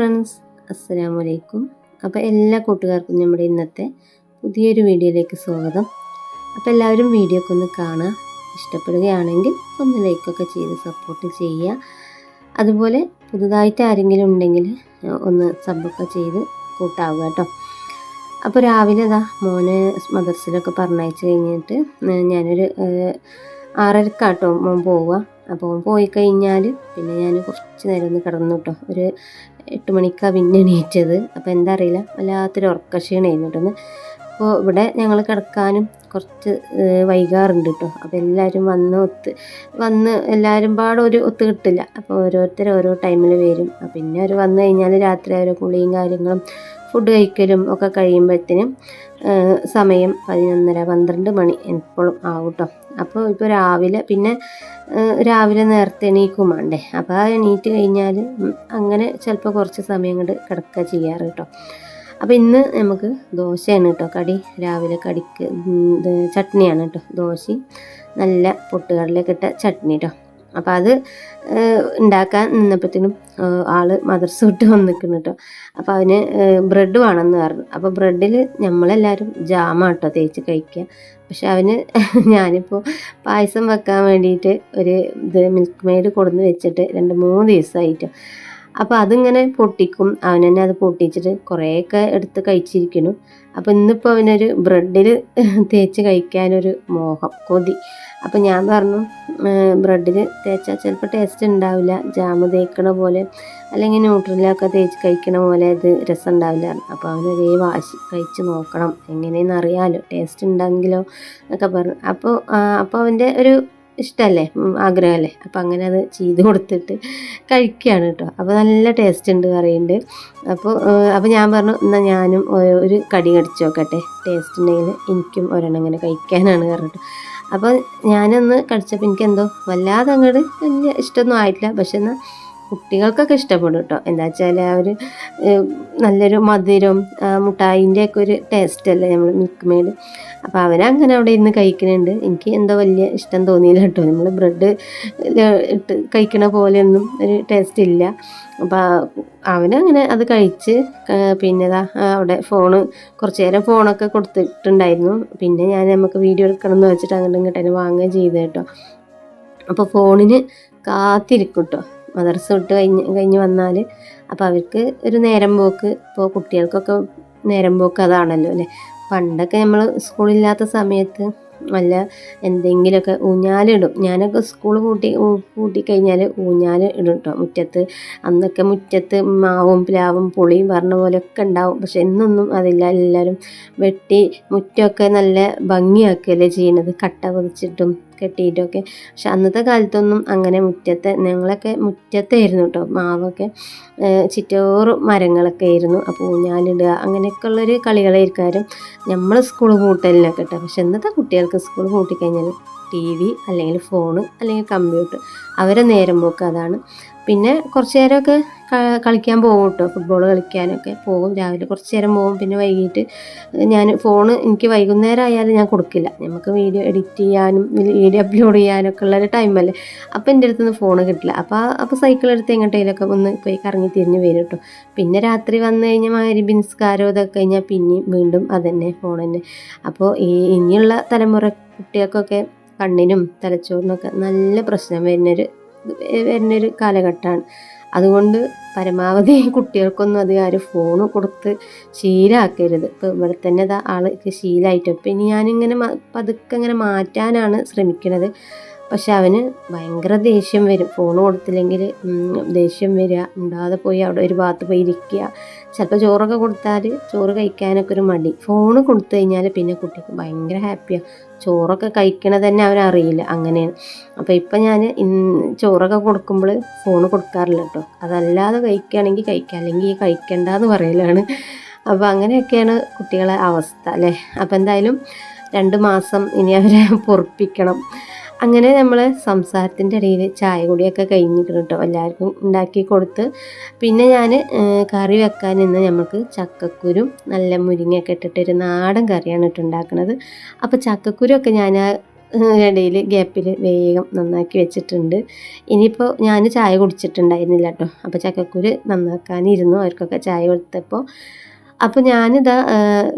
Friends അസ്സലാമു അലൈക്കും അപ്പോൾ എല്ലാ കൂട്ടുകാർക്കും നമ്മുടെ ഇന്നത്തെ പുതിയൊരു വീഡിയോയിലേക്ക് സ്വാഗതം. അപ്പോൾ എല്ലാവരും വീഡിയോ ഒക്കെ ഒന്ന് കാണുക ഇഷ്ടപ്പെടുകയാണെങ്കിൽ ഒന്ന് ലൈക്കൊക്കെ ചെയ്ത് സപ്പോർട്ട് ചെയ്യുക. അതുപോലെ പുതുതായിട്ട് ആരെങ്കിലും ഉണ്ടെങ്കിൽ ഒന്ന് സബ്ബൊക്കെ ചെയ്ത് കൂട്ടാവുക കേട്ടോ. അപ്പോൾ രാവിലെ ഇതാ മോന് മദർസിലൊക്കെ പറഞ്ഞയച്ച് കഴിഞ്ഞിട്ട് ഞാനൊരു ആറരക്കാട്ടോ മോൻ പോവുക. അപ്പോൾ പോയി കഴിഞ്ഞാൽ പിന്നെ ഞാൻ കുറച്ച് നേരം ഒന്ന് കിടന്നു കേട്ടോ. ഒരു എട്ട് മണിക്കാണ് പിന്നെ എണീറ്റത്. അപ്പോൾ എന്താ അറിയില്ല. വല്ലാത്തൊരു ഉറക്കക്ഷീണമായിരുന്നു കേട്ടോ അപ്പോൾ ഇവിടെ ഞങ്ങൾ കിടക്കാനും കുറച്ച് വൈകാറുണ്ട് കേട്ടോ. അപ്പോൾ എല്ലാവരും വന്ന് ഒത്ത് വന്ന് എല്ലാവരും പാടെ ഒരു ഒത്ത് കിട്ടില്ല. അപ്പോൾ ഓരോരുത്തർ ഓരോ ടൈമിൽ വരും. പിന്നെ അവർ വന്നു കഴിഞ്ഞാൽ രാത്രി അവരെ കുളിയും കാര്യങ്ങളും ഫുഡ് കഴിക്കലും ഒക്കെ കഴിയുമ്പോഴത്തേനും സമയം പതിനൊന്നര പന്ത്രണ്ട് മണി എപ്പോഴും ആവും കേട്ടോ. അപ്പോൾ ഇപ്പോൾ രാവിലെ പിന്നെ രാവിലെ നേരത്തെ എണീക്കും വേണ്ടേ അപ്പോൾ ആ എണീറ്റ് കഴിഞ്ഞാൽ അങ്ങനെ ചിലപ്പോൾ കുറച്ച് സമയം കൊണ്ട് കിടക്കുക ചെയ്യാറ് കേട്ടോ അപ്പോൾ ഇന്ന് നമുക്ക് ദോശയാണ് കേട്ടോ കടി രാവിലെ കടിക്ക് ചട്നിയാണ് കേട്ടോ ദോശയും നല്ല പൊട്ടുകടലൊക്കെ ഇട്ട ചട്നി കേട്ടോ അപ്പോൾ അത് ഉണ്ടാക്കാൻ നിന്നപ്പോഴത്തേനും ആൾ മദർസ വിട്ട് വന്നിക്കുന്നു കേട്ടോ അപ്പോൾ അവന് ബ്രെഡ് വേണമെന്ന് പറഞ്ഞു. അപ്പോൾ ബ്രെഡിൽ നമ്മളെല്ലാവരും ജാമാണ് കേട്ടോ തേച്ച് കഴിക്കുക പക്ഷെ അവന് ഞാനിപ്പോൾ പായസം വെക്കാൻ വേണ്ടിയിട്ട് ഒരു ഇത് മിൽക്ക് മെയ്ഡ് കൊടുന്ന് വെച്ചിട്ട് രണ്ട് മൂന്ന് ദിവസമായിട്ട്. അപ്പോൾ അതിങ്ങനെ പൊട്ടിക്കും. അവൻ തന്നെ അത് പൊട്ടിച്ചിട്ട് കുറേയൊക്കെ എടുത്ത് കഴിച്ചിരിക്കുന്നു. അപ്പോൾ ഇന്നിപ്പോൾ അവനൊരു ബ്രെഡിൽ തേച്ച് കഴിക്കാനൊരു മോഹം കൊതി. അപ്പോൾ ഞാൻ പറഞ്ഞു ബ്രെഡിൽ തേച്ചാൽ ചിലപ്പോൾ ടേസ്റ്റ് ഉണ്ടാവില്ല. ജാമ് തേക്കണ പോലെ അല്ലെങ്കിൽ ന്യൂട്രലൊക്കെ തേച്ച് കഴിക്കണ പോലെ അത് രസം ഉണ്ടാവില്ല അപ്പോൾ അവനൊരേ വാശി കഴിച്ച് നോക്കണം. എങ്ങനെയെന്ന് അറിയാമല്ലോ ടേസ്റ്റ് ഉണ്ടെങ്കിലോ എന്നൊക്കെ പറഞ്ഞു. അപ്പോൾ അപ്പോൾ അവന്റെ ഒരു ഇഷ്ടമല്ലേ ആഗ്രഹമല്ലേ? അപ്പോൾ അങ്ങനെ അത് ചെയ്ത് കൊടുത്തിട്ട് കഴിക്കുകയാണ് കേട്ടോ. അപ്പോൾ നല്ല ടേസ്റ്റ് ഉണ്ട് പറയുന്നുണ്ട്. അപ്പോൾ അപ്പോൾ ഞാൻ പറഞ്ഞു എന്നാൽ ഞാനും ഒരു കടി കടിച്ചു നോക്കട്ടെ. ടേസ്റ്റ് ഉണ്ടെങ്കിൽ എനിക്കും ഒരെണ്ണം ഇങ്ങനെ കഴിക്കാനാണ് പറഞ്ഞിട്ട്. അപ്പോൾ ഞാനൊന്ന് കടിച്ചപ്പോൾ എനിക്കെന്തോ വല്ലാതെ അങ്ങോട്ട് വലിയ ഇഷ്ടമൊന്നും ആയിട്ടില്ല. പക്ഷെ എന്നാൽ കുട്ടികൾക്കൊക്കെ ഇഷ്ടപ്പെടും കേട്ടോ. എന്താ വെച്ചാൽ ആ ഒരു നല്ലൊരു മധുരം മുട്ടായിന്റെ ഒക്കെ ഒരു ടേസ്റ്റ് അല്ലേ നമ്മൾ മിൽക്ക് മെയ്ഡ് അപ്പോൾ അവരങ്ങനെ അവിടെ ഇരുന്ന് കഴിക്കുന്നുണ്ട് എനിക്ക് എന്തോ വലിയ ഇഷ്ടം തോന്നിയില്ല കേട്ടോ. നമ്മൾ ബ്രെഡ് ഇട്ട് കഴിക്കണ പോലെയൊന്നും ഒരു ടേസ്റ്റ് ഇല്ല. അപ്പോൾ അവനങ്ങനെ അത് കഴിച്ച് പിന്നെ അവിടെ ഫോണ് കുറച്ച് നേരം ഫോണൊക്കെ കൊടുത്തിട്ടുണ്ടായിരുന്നു. പിന്നെ ഞാൻ നമുക്ക് വീഡിയോ എടുക്കണം എന്ന് വെച്ചിട്ട് അങ്ങോട്ടും ഇങ്ങോട്ടും വാങ്ങുകയും ചെയ്തു കേട്ടോ. അപ്പോൾ ഫോണിന് കാത്തിരിക്കും കേട്ടോ. മദർസ വിട്ട് കഴിഞ്ഞ് കഴിഞ്ഞ് വന്നാൽ അപ്പോൾ അവർക്ക് ഒരു നേരം പോക്ക്. ഇപ്പോൾ കുട്ടികൾക്കൊക്കെ നേരം പോക്ക് അതാണല്ലോ അല്ലേ? പണ്ടൊക്കെ നമ്മൾ സ്കൂളില്ലാത്ത സമയത്ത് വല്ല എന്തെങ്കിലുമൊക്കെ ഊഞ്ഞാലിടും. ഞാനൊക്കെ സ്കൂൾ കൂട്ടി കൂട്ടിക്കഴിഞ്ഞാൽ ഊഞ്ഞാൽ ഇടും കേട്ടോ മുറ്റത്ത് അന്നൊക്കെ മുറ്റത്ത് മാവും പ്ലാവും പുളിയും പറഞ്ഞ പോലെയൊക്കെ ഉണ്ടാവും. പക്ഷെ ഇന്നൊന്നും അതില്ല. എല്ലാവരും വെട്ടി മുറ്റമൊക്കെ നല്ല ഭംഗിയാക്കുകയല്ലേ ചെയ്യണത്? കട്ട പതിച്ചിട്ടും കെട്ടിയിട്ടൊക്കെ. പക്ഷെ അന്നത്തെ കാലത്തൊന്നും അങ്ങനെ മുറ്റത്തെ ഞങ്ങളൊക്കെ മുറ്റത്തായിരുന്നു കേട്ടോ മാവൊക്കെ. ചിറ്റോറ് മരങ്ങളൊക്കെ ആയിരുന്നു. അപ്പോൾ ഊഞ്ഞാലിടുക അങ്ങനെയൊക്കെ ഉള്ളൊരു കളികളായിരിക്കാരും നമ്മൾ സ്കൂൾ പൂട്ടലിനൊക്കെ കേട്ടോ പക്ഷെ ഇന്നത്തെ കുട്ടികൾക്ക് സ്കൂൾ പൂട്ടിക്കഴിഞ്ഞാൽ ടി വി അല്ലെങ്കിൽ ഫോണ് അല്ലെങ്കിൽ കമ്പ്യൂട്ടർ അവരെ നേരം പോക്ക് അതാണ്. പിന്നെ കുറച്ച് നേരമൊക്കെ കളിക്കാൻ പോകും കേട്ടോ. ഫുട്ബോൾ കളിക്കാനൊക്കെ പോകും. രാവിലെ കുറച്ച് നേരം പോകും. പിന്നെ വൈകിട്ട് ഞാൻ ഫോണ് എനിക്ക് വൈകുന്നേരം ആയാലും ഞാൻ കൊടുക്കില്ല. നമുക്ക് വീഡിയോ എഡിറ്റ് ചെയ്യാനും വീഡിയോ അപ്ലോഡ് ചെയ്യാനൊക്കെ ഉള്ളൊരു ടൈമല്ലേ അപ്പോൾ എന്റെ അടുത്ത് ഫോൺ കിട്ടില്ല. അപ്പോൾ അപ്പോൾ സൈക്കിൾ എടുത്ത് എങ്ങോട്ടേലൊക്കെ ഒന്ന് പോയി കറങ്ങി തിരിഞ്ഞ് വരും കേട്ടോ. പിന്നെ രാത്രി വന്നു കഴിഞ്ഞാൽ മാരി ബിൻസ്കാരോ ഇതൊക്കെ കഴിഞ്ഞാൽ പിന്നെയും വീണ്ടും അതന്നെ ഫോൺ തന്നെ. അപ്പോൾ ഈ ഇനിയുള്ള തലമുറ കുട്ടികൾക്കൊക്കെ കണ്ണിനും തലച്ചോറിനൊക്കെ നല്ല പ്രശ്നം വരുന്നൊരു വരുന്നൊരു കാലഘട്ടമാണ്. അതുകൊണ്ട് പരമാവധി കുട്ടികൾക്കൊന്നും അധികം ആരും ഫോൺ കൊടുത്ത് ശീലമാക്കരുത് ഇപ്പോൾ ഇവിടെ തന്നെ ആൾക്ക് ശീലമായിട്ട് ഇപ്പം ഇനി ഞാനിങ്ങനെ പതുക്കെ ഇങ്ങനെ മാറ്റാനാണ് ശ്രമിക്കുന്നത് പക്ഷെ അവന് ഭയങ്കര ദേഷ്യം വരും. ഫോൺ കൊടുത്തില്ലെങ്കിൽ ദേഷ്യം വരിക. ഉണ്ടാതെ പോയി അവിടെ ഒരു ഭാഗത്ത് പോയി ഇരിക്കുക. ചിലപ്പോൾ ചോറൊക്കെ കൊടുത്താൽ ചോറ് കഴിക്കാനൊക്കെ ഒരു മടി. ഫോൺ കൊടുത്തു കഴിഞ്ഞാൽ പിന്നെ കുട്ടിക്ക് ഭയങ്കര ഹാപ്പിയാണ് ചോറൊക്കെ കഴിക്കണത് തന്നെ അവനറിയില്ല അങ്ങനെയാണ്. അപ്പോൾ ഇപ്പം ഞാൻ ചോറൊക്കെ കൊടുക്കുമ്പോൾ ഫോൺ കൊടുക്കാറില്ല കേട്ടോ അതല്ലാതെ കഴിക്കുകയാണെങ്കിൽ കഴിക്കുക അല്ലെങ്കിൽ കഴിക്കണ്ടെന്ന് പറയലാണ്. അപ്പോൾ അങ്ങനെയൊക്കെയാണ് കുട്ടികളെ അവസ്ഥ അല്ലേ? അപ്പോൾ എന്തായാലും രണ്ട് മാസം ഇനി അവരെ പൊറപ്പിക്കണം. അങ്ങനെ നമ്മൾ സംസാരത്തിന്റെ ഇടയിൽ ചായ കൂടിയൊക്കെ കഴിഞ്ഞിട്ട് കേട്ടോ. എല്ലാവർക്കും ഉണ്ടാക്കി കൊടുത്ത്. പിന്നെ ഞാൻ കറി വെക്കാൻ ഇന്ന് നമുക്ക് ചക്കക്കുരും നല്ല മുരിങ്ങയൊക്കെ ഇട്ടിട്ട് ഒരു നാടൻ കറിയാണ് ഇട്ട് ഉണ്ടാക്കുന്നത് അപ്പോൾ ചക്കക്കുരൊക്കെ ഞാൻ ഇടയിൽ ഗ്യാപ്പിൽ വേഗം നന്നാക്കി വെച്ചിട്ടുണ്ട്. ഇനിയിപ്പോൾ ഞാൻ ചായ കുടിച്ചിട്ടുണ്ടായിരുന്നില്ല കേട്ടോ. അപ്പോൾ ചക്കക്കുരു നന്നാക്കാനിരുന്നു. അവർക്കൊക്കെ ചായ കൊടുത്തപ്പോൾ അപ്പോൾ ഞാനിതാ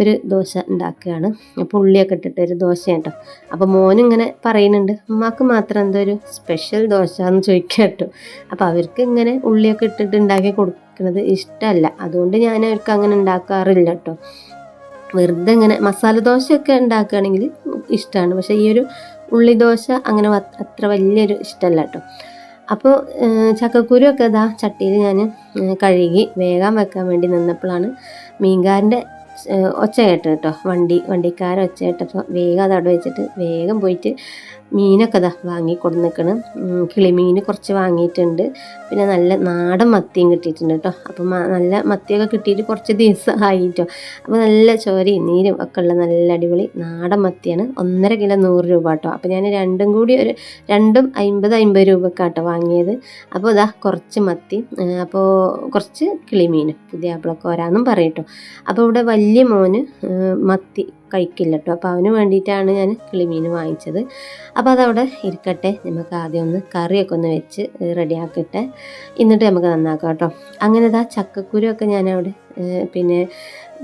ഒരു ദോശ ഉണ്ടാക്കുകയാണ്. അപ്പോൾ ഉള്ളിയൊക്കെ ഇട്ടിട്ട് ഒരു ദോശ കേട്ടോ. അപ്പോൾ മോനിങ്ങനെ പറയുന്നുണ്ട് ഉമ്മാക്ക് മാത്രം എന്തോ ഒരു സ്പെഷ്യൽ ദോശ എന്ന് ചോദിക്കുക കേട്ടോ. അപ്പോൾ അവർക്ക് ഇങ്ങനെ ഉള്ളിയൊക്കെ ഇട്ടിട്ട് ഉണ്ടാക്കി കൊടുക്കുന്നത് ഇഷ്ടമല്ല. അതുകൊണ്ട് ഞാൻ അവർക്ക് അങ്ങനെ ഉണ്ടാക്കാറില്ല കേട്ടോ. വെറുതെ ഇങ്ങനെ മസാല ദോശയൊക്കെ ഉണ്ടാക്കുകയാണെങ്കിൽ ഇഷ്ടമാണ്. പക്ഷേ ഈ ഒരു ഉള്ളി ദോശ അങ്ങനെ അത്ര വലിയൊരു ഇഷ്ടമല്ല കേട്ടോ. അപ്പോൾ ചക്കക്കുരു ഒക്കെ ഇതാ ചട്ടിയിൽ ഞാൻ കഴുകി വേഗം വെക്കാൻ വേണ്ടി നിന്നപ്പോഴാണ് മീൻകാരന്റെ ഒച്ച കേട്ടോ. വണ്ടി വണ്ടിക്കാരൻ ഒച്ച കേട്ടപ്പോൾ വേഗം അത് അവിടെ വെച്ചിട്ട് വേഗം പോയിട്ട് മീനൊക്കെ ഇതാ വാങ്ങി നിൽക്കണം കിളിമീൻ കുറച്ച് വാങ്ങിയിട്ടുണ്ട്. പിന്നെ നല്ല നാടൻ മത്തിയും കിട്ടിയിട്ടുണ്ട് കേട്ടോ അപ്പം നല്ല മത്തിയൊക്കെ കിട്ടിയിട്ട് കുറച്ച് ദിവസം ആയിട്ടോ അപ്പോൾ നല്ല ചോരയും നീരും ഒക്കെ ഉള്ള നല്ല അടിപൊളി നാടൻ മത്തിയാണ്. ഒന്നര കിലോ നൂറ് രൂപ കേട്ടോ അപ്പോൾ ഞാൻ രണ്ടും കൂടി ഒരു രണ്ടും അമ്പത് അമ്പത് രൂപക്കാട്ടോ വാങ്ങിയത്. അപ്പോൾ ഇതാ കുറച്ച് മത്തി അപ്പോൾ കുറച്ച് കിളിമീനും പുതിയ ആപ്പിളക്കോരാന്നും പറയട്ടോ അപ്പോൾ ഇവിടെ വലിയ മോന് മത്തി കഴിക്കില്ല കേട്ടോ. അപ്പോൾ അവന് വേണ്ടിയിട്ടാണ് ഞാൻ കിളിമീൻ വാങ്ങിച്ചത്. അപ്പോൾ അതവിടെ ഇരിക്കട്ടെ. നമുക്ക് ആദ്യം ഒന്ന് കറിയൊക്കെ ഒന്ന് വെച്ച് റെഡിയാക്കട്ടെ. എന്നിട്ട് നമുക്ക് നന്നാക്കാം കേട്ടോ. അങ്ങനെ ഇതാ ചക്കക്കുരു ഞാനവിടെ പിന്നെ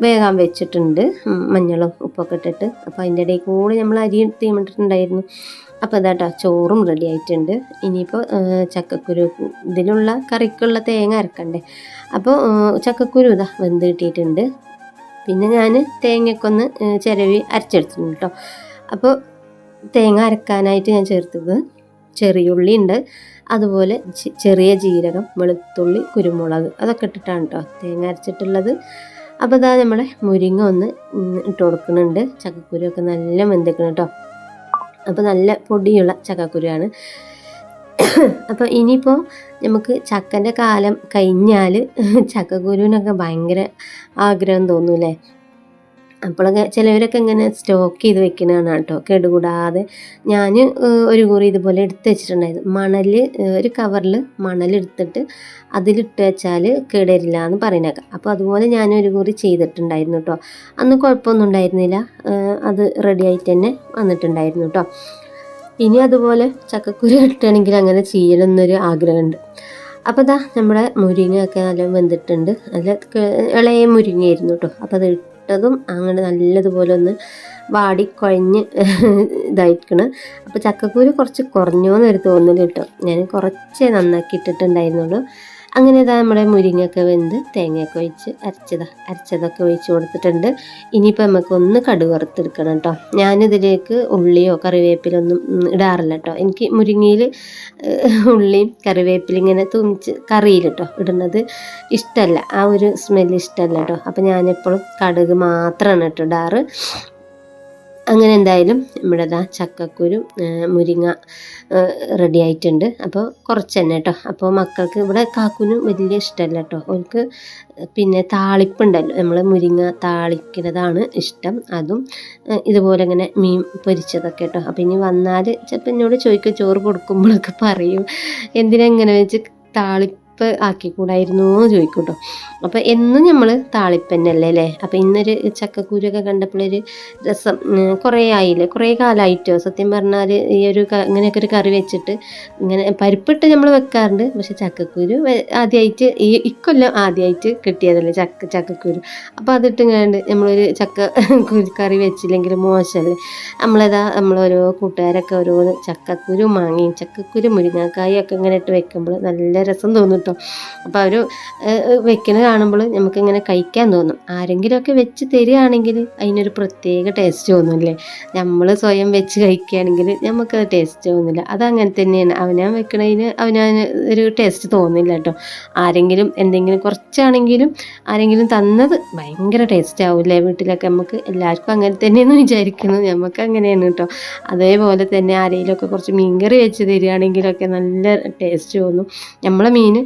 വേഗം വെച്ചിട്ടുണ്ട്. മഞ്ഞളും ഉപ്പൊക്കെ ഇട്ടിട്ട്. അപ്പോൾ അതിന്റെ ഇടയിൽ കൂടെ നമ്മൾ അരി തീമിട്ടിട്ടുണ്ടായിരുന്നു. അപ്പോൾ ഇതാട്ടോ ചോറും റെഡി ആയിട്ടുണ്ട്. ഇനിയിപ്പോൾ ചക്കക്കുരു ഇതിലുള്ള കറിക്കുള്ള തേങ്ങ അരക്കണ്ടേ. അപ്പോൾ ചക്കക്കുരു ഇതാ വെന്ത് കിട്ടിയിട്ടുണ്ട്. പിന്നെ ഞാൻ തേങ്ങക്കൊന്ന് ചിരവി അരച്ചെടുത്തിട്ടുണ്ട് കേട്ടോ അപ്പോൾ തേങ്ങ അരക്കാനായിട്ട് ഞാൻ ചേർത്തത് ചെറിയുള്ളി ഉണ്ട് അതുപോലെ ചെറിയ ജീരകം വെളുത്തുള്ളി കുരുമുളക് അതൊക്കെ ഇട്ടിട്ടാണ് കേട്ടോ തേങ്ങ അരച്ചിട്ടുള്ളത്. അപ്പോൾ ഇതാ നമ്മളെ മുരിങ്ങ ഒന്ന് ഇട്ട് കൊടുക്കുന്നുണ്ട്. ചക്കക്കുരുവൊക്കെ നല്ല വെന്തിക്കണം കേട്ടോ അപ്പോൾ നല്ല പൊടിയുള്ള ചക്കക്കുരുവാണ്. അപ്പോൾ ഇനിയിപ്പോൾ നമുക്ക് ചക്കന്റെ കാലം കഴിഞ്ഞാൽ ചക്കക്കുരുവിനൊക്കെ ഭയങ്കര ആഗ്രഹം തോന്നൂലേ അപ്പോഴൊക്കെ ചിലവരൊക്കെ ഇങ്ങനെ സ്റ്റോക്ക് ചെയ്ത് വെക്കുന്നതാണ് കേട്ടോ. കേടുകൂടാതെ ഞാൻ ഒരു കുറി ഇതുപോലെ എടുത്ത് വെച്ചിട്ടുണ്ടായിരുന്നു. മണൽ ഒരു കവറിൽ മണൽ എടുത്തിട്ട് അതിലിട്ട് വെച്ചാൽ കേടരില്ല എന്ന് പറയുന്നൊക്കെ അപ്പോൾ അതുപോലെ ഞാൻ ഒരു കുറി ചെയ്തിട്ടുണ്ടായിരുന്നു കേട്ടോ. അന്ന് കുഴപ്പമൊന്നും ഉണ്ടായിരുന്നില്ല. അത് റെഡി ആയിട്ട് തന്നെ വന്നിട്ടുണ്ടായിരുന്നു കേട്ടോ. ഇനി അതുപോലെ ചക്കക്കുരു കിട്ടുകയാണെങ്കിൽ അങ്ങനെ ചെയ്യണമെന്നൊരു ആഗ്രഹമുണ്ട്. അപ്പോൾ ഇതാ നമ്മുടെ മുരിങ്ങയൊക്കെ നല്ല വെന്തിട്ടുണ്ട്. നല്ല ഇളയ മുരിങ്ങയായിരുന്നു കേട്ടോ അപ്പോൾ അത് ഇട്ടതും അങ്ങനെ നല്ലതുപോലെ ഒന്ന് വാടി കുഴഞ്ഞ് ഇതായിരിക്കണം. അപ്പോൾ ചക്കക്കുരു കുറച്ച് കുറഞ്ഞോന്നൊരു തോന്നൽ കേട്ടോ ഞാൻ കുറച്ചേ നന്നാക്കി ഇട്ടിട്ടുണ്ടായിരുന്നുള്ളൂ അങ്ങനെ ഇതാ നമ്മുടെ മുരിങ്ങയൊക്കെ വെന്ത് തേങ്ങയൊക്കെ ഒഴിച്ച് അരച്ചതാ അരച്ചതൊക്കെ ഒഴിച്ച് കൊടുത്തിട്ടുണ്ട്. ഇനിയിപ്പോൾ നമുക്ക് ഒന്ന് കടുക് വറുത്തെടുക്കണം കേട്ടോ. ഞാനിതിലേക്ക് ഉള്ളിയോ കറിവേപ്പിലോ ഒന്നും ഇടാറില്ല കേട്ടോ. എനിക്ക് മുരിങ്ങയിൽ ഉള്ളിയും കറിവേപ്പിലും ഇങ്ങനെ തുമിച്ച് കറിയിൽ കേട്ടോ ഇടുന്നത് ഇഷ്ടമല്ല ആ ഒരു സ്മെല്ല് ഇഷ്ടമല്ല കേട്ടോ. അപ്പോൾ ഞാനെപ്പോഴും കടുക് മാത്രമാണ് കേട്ടോ ഇടാറ്. അങ്ങനെ എന്തായാലും നമ്മുടെ ദാ ചക്കക്കുരു മുരിങ്ങ റെഡി ആയിട്ടുണ്ട്. അപ്പോൾ കുറച്ച് തന്നെ കേട്ടോ അപ്പോൾ മക്കൾക്ക് ഇവിടെ കാക്കുനും വലിയ ഇഷ്ടമല്ല കേട്ടോ അവർക്ക് പിന്നെ താളിപ്പുണ്ടല്ലോ നമ്മൾ മുരിങ്ങ താളിക്കുന്നതാണ് ഇഷ്ടം. അതും ഇതുപോലെ ഇങ്ങനെ മീൻ പൊരിച്ചതൊക്കെ കേട്ടോ അപ്പോൾ ഇനി വന്നാൽ ചിലപ്പോൾ എന്നോട് ചോദിക്കും ചോറ് കൊടുക്കുമ്പോഴൊക്കെ പറയും. എന്തിനാ ഇങ്ങനെ വെച്ച് താളിപ്പ് ആക്കിക്കൂടായിരുന്നു എന്ന് ചോദിക്കൂട്ടോ. കേട്ടോ അപ്പോൾ എന്നും നമ്മൾ താളിപ്പ് തന്നെയല്ലേ അല്ലേ? അപ്പോൾ ഇന്നൊരു ചക്കക്കുരൊക്കെ കണ്ടപ്പോഴൊരു രസം കുറേ ആയില്ലേ? കുറേ കാലമായിട്ടോ സത്യം പറഞ്ഞാൽ ഈ ഒരു ഇങ്ങനെയൊക്കെ ഒരു കറി വെച്ചിട്ട് ഇങ്ങനെ പരിപ്പിട്ട് നമ്മൾ വെക്കാറുണ്ട്. പക്ഷെ ചക്കക്കുരു ആദ്യമായിട്ട് ഈ ഇക്കൊല്ലം ആദ്യമായിട്ട് കിട്ടിയതല്ലേ ചക്ക ചക്കക്കുരു. അപ്പോൾ അതിട്ട് കണ്ട് നമ്മളൊരു ചക്ക കറി വെച്ചില്ലെങ്കിൽ മോശമല്ലേ നമ്മളേതാ നമ്മളോരോ കൂട്ടുകാരൊക്കെ ഓരോ ചക്കക്കുരു മാങ്ങയും ചക്കക്കുരു മുരിങ്ങാക്കായും ഒക്കെ ഇങ്ങനെ ഇട്ട് വെക്കുമ്പോൾ നല്ല രസം തോന്നും കേട്ടോ. അപ്പോൾ അവർ വെക്കുന്നത് കാണുമ്പോൾ നമുക്കിങ്ങനെ കഴിക്കാൻ തോന്നും. ആരെങ്കിലുമൊക്കെ വെച്ച് തരികയാണെങ്കിൽ അതിനൊരു പ്രത്യേക ടേസ്റ്റ് തോന്നുമല്ലേ? നമ്മൾ സ്വയം വെച്ച് കഴിക്കുകയാണെങ്കിൽ നമുക്കത് ടേസ്റ്റ് തോന്നില്ല. അതങ്ങനെ തന്നെയാണ്. അവനാൻ വെക്കണതിന് അവനാൻ ഒരു ടേസ്റ്റ് തോന്നില്ല കേട്ടോ. ആരെങ്കിലും എന്തെങ്കിലും കുറച്ചാണെങ്കിലും ആരെങ്കിലും തന്നത് ഭയങ്കര ടേസ്റ്റ് ആവില്ലേ? വീട്ടിലൊക്കെ നമുക്ക് എല്ലാവർക്കും അങ്ങനെ തന്നെയെന്ന് വിചാരിക്കുന്നു. നമുക്ക് അങ്ങനെയാണ് കേട്ടോ. അതേപോലെ തന്നെ ആരെങ്കിലുമൊക്കെ കുറച്ച് മീൻകറി വെച്ച് തരികയാണെങ്കിലൊക്കെ നല്ല ടേസ്റ്റ് തോന്നും. നമ്മളെ മീൻ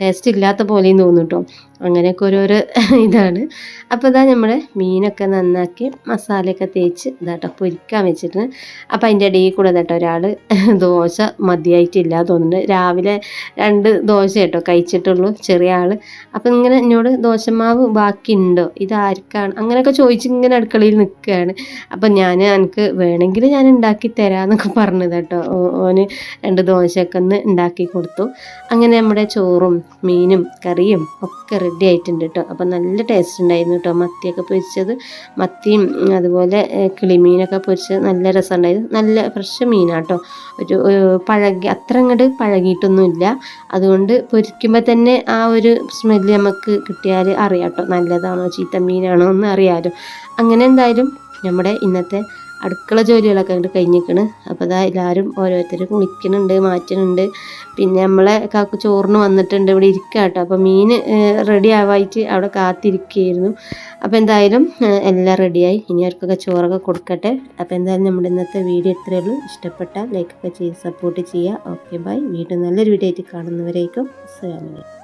ടേസ്റ്റ് ഇല്ലാത്ത പോലെയും തോന്നും അങ്ങനെയൊക്കെ ഓരോരോ ഇതാണ്. അപ്പോൾ ഇതാ നമ്മുടെ മീനൊക്കെ നന്നാക്കി മസാലയൊക്കെ തേച്ച് ഇതാട്ടോ പൊരിക്കാൻ വെച്ചിട്ട്. അപ്പോൾ അതിന്റെ ഇടയിൽ കൂടെ ഇതാട്ടോ ഒരാൾ ദോശ മതിയായിട്ടില്ല തോന്നുന്നുണ്ട്. രാവിലെ രണ്ട് ദോശ കേട്ടോ കഴിച്ചിട്ടുള്ളൂ ചെറിയ ആൾ അപ്പം ഇങ്ങനെ എന്നോട് ദോശമാവ് ബാക്കിയുണ്ടോ? ഇതാർക്കാണ് അങ്ങനെയൊക്കെ ചോദിച്ച് ഇങ്ങനെ അടുക്കളയിൽ നിൽക്കുകയാണ്. അപ്പം ഞാൻ എനിക്ക് വേണമെങ്കിൽ ഞാൻ ഉണ്ടാക്കി തരാമെന്നൊക്കെ പറഞ്ഞത് കേട്ടോ ഓന് രണ്ട് ദോശയൊക്കെ ഒന്ന് ഉണ്ടാക്കി കൊടുത്തു. അങ്ങനെ നമ്മുടെ ചോറും മീനും കറിയും ഒക്കെ റെഡി ആയിട്ടുണ്ട് കേട്ടോ അപ്പം നല്ല ടേസ്റ്റ് ഉണ്ടായിരുന്നു കേട്ടോ മത്തിയൊക്കെ പൊരിച്ചത്. മത്തിയും അതുപോലെ കിളിമീനൊക്കെ പൊരിച്ചത് നല്ല രസമുണ്ടായിരുന്നു. നല്ല ഫ്രഷ് മീനാട്ടോ. ഒരു പഴകി അത്ര അങ്ങോട്ട് പഴകിയിട്ടൊന്നുമില്ല. അതുകൊണ്ട് പൊരിക്കുമ്പോൾ തന്നെ ആ ഒരു സ്മെല്ല് നമുക്ക് കിട്ടിയാൽ അറിയാം കേട്ടോ നല്ലതാണോ ചീത്ത മീനാണോ എന്ന് അറിയാമല്ലോ അങ്ങനെ എന്തായാലും നമ്മുടെ ഇന്നത്തെ അടുക്കള ജോലികളൊക്കെ അങ്ങോട്ട് കഴിഞ്ഞിരിക്കണ് അപ്പോൾ അതാ എല്ലാവരും ഓരോരുത്തർ കുളിക്കുന്നുണ്ട് മാറ്റുന്നുണ്ട് പിന്നെ നമ്മളെ കാക്കു ചോറിന് വന്നിട്ടുണ്ട് ഇവിടെ ഇരിക്കുക കേട്ടോ അപ്പോൾ മീൻ റെഡി ആവായിട്ട് അവിടെ കാത്തിരിക്കുകയായിരുന്നു അപ്പോൾ എന്തായാലും എല്ലാം റെഡിയായി ഇനി അവർക്കൊക്കെ ചോറൊക്കെ കൊടുക്കട്ടെ. അപ്പോൾ എന്തായാലും നമ്മുടെ ഇന്നത്തെ വീഡിയോ ഇത്രയേ ഉള്ളൂ. ഇഷ്ടപ്പെട്ടാൽ ലൈക്കൊക്കെ ചെയ്ത് സപ്പോർട്ട് ചെയ്യുക. ഓക്കെ ബൈ വീണ്ടും നല്ലൊരു വീഡിയോ ആയിട്ട് കാണുന്നവരേക്കും സ്വാമി